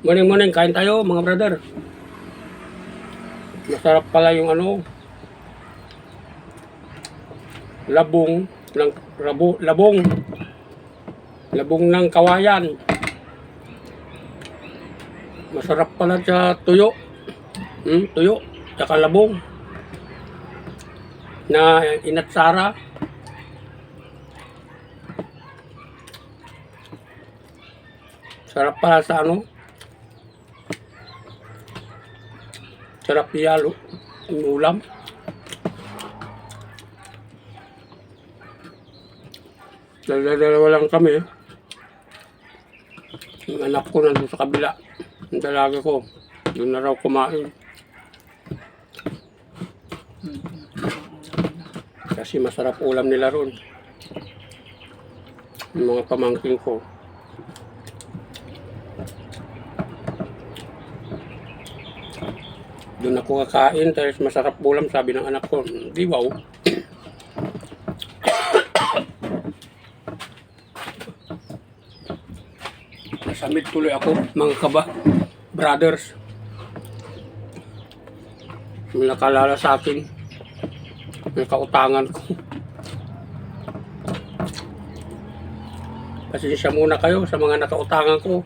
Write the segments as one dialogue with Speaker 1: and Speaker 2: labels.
Speaker 1: Morning, morning. Kain tayo, mga brother. Masarap pala yung ano, labong ng rabo, labong labong ng kawayan. Masarap pala sa tuyo. Hmm, tuyo. Tsaka labong. Na inatsara. Sarap pala sa ano. Sarap yalo. Yung ulam. Dalawa lang kami. Yung anak ko nandun sa kabila. Yung dalaga ko. Doon na raw kumain. Kasi masarap ulam nila ron. Yung mga pamangking ko. Doon ako kakain, tapos masarap ulam, sabi ng anak ko. Di wow. Nasamit tuloy ako, mga kaba, brothers. May nakalala sa akin. May kautangan ko. Pasensya muna kayo sa mga nakautangan ko.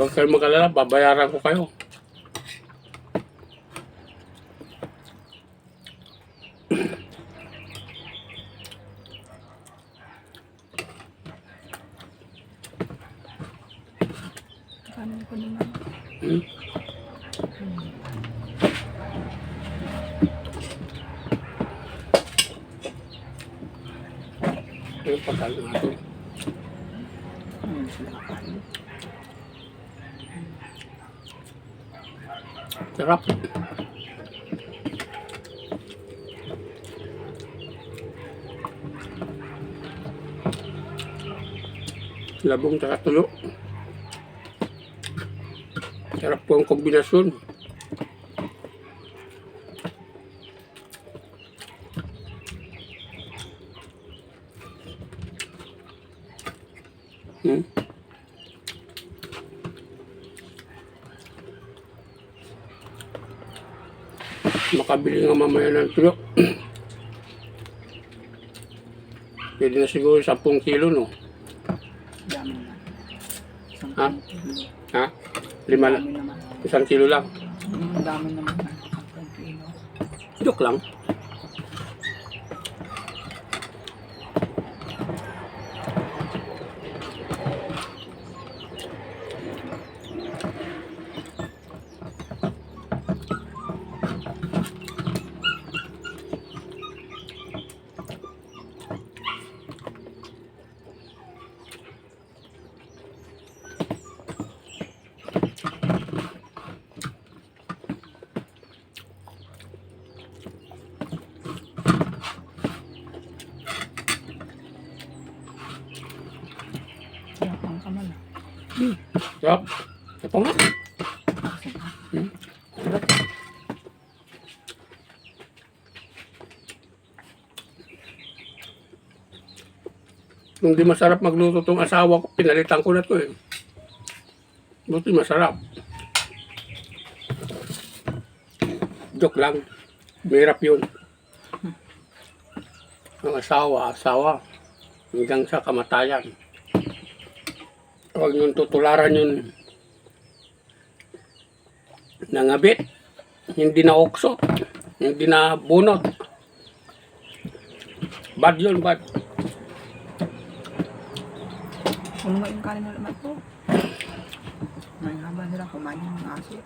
Speaker 1: Huwag kayo magalala, babayaran ko kayo.
Speaker 2: Kanin ko naman.
Speaker 1: Hmm? Ano pagkain natin?
Speaker 2: Hmm, sila kain.
Speaker 1: Sarap. Labong tsaka tulo. Sarap po ang kombinasyon. Hmm? Makabili nga mamaya ng tuyo. Pwede na siguro 10 kilo, no?
Speaker 2: Dami. Isang
Speaker 1: Ha?
Speaker 2: kilo.
Speaker 1: Ha? Lima lang. Isang kilo lang.
Speaker 2: Ang dami naman. Isang kilo.
Speaker 1: Joke lang.
Speaker 2: Sarap ang kamal. ah.
Speaker 1: Sarap. Ito nga. Hmm? Sarap. Nung di masarap magluto tong asawa ko, pinalitan ko na to eh. Buti masarap. Joke lang. Mahirap yun. Ang asawa, asawa. Hanggang sa kamatayan. Huwag niyong tutularan yun. Nangabit. Hindi na okso. Hindi na bunot. Bad yun, bad.
Speaker 2: Yung kanin na naman po. May haba nila kumain ng aso.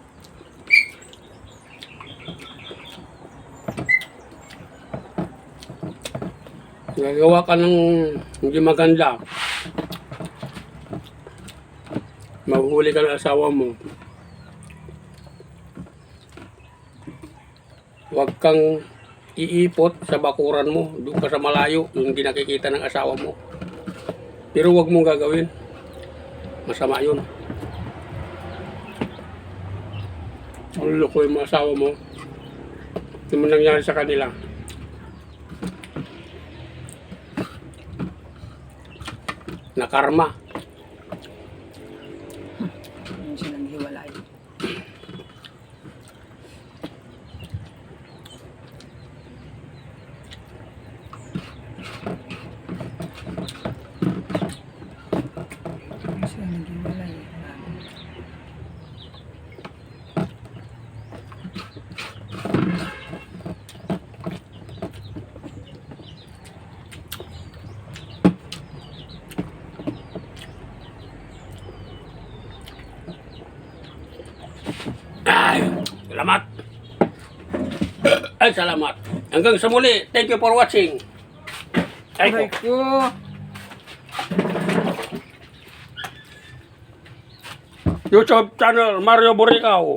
Speaker 1: Gagawa ka ng hindi maganda. Mahuhuli ka ng asawa mo. Huwag kang iipot sa bakuran mo. Doon ka sa malayo, yung hindi nakikita ng asawa mo. Pero huwag mong gagawin. Masama yun. Ang loko yung asawa mo. Ano man nangyari sa kanila. Na karma.
Speaker 2: Yun silang hiwalay. Yun silang naghiwalay. Grabe.
Speaker 1: Ay, salamat. Ay, salamat. Hanggang sa muli. Thank you for watching. Ay, ko.
Speaker 2: ko!
Speaker 1: YouTube channel Mario Boricao.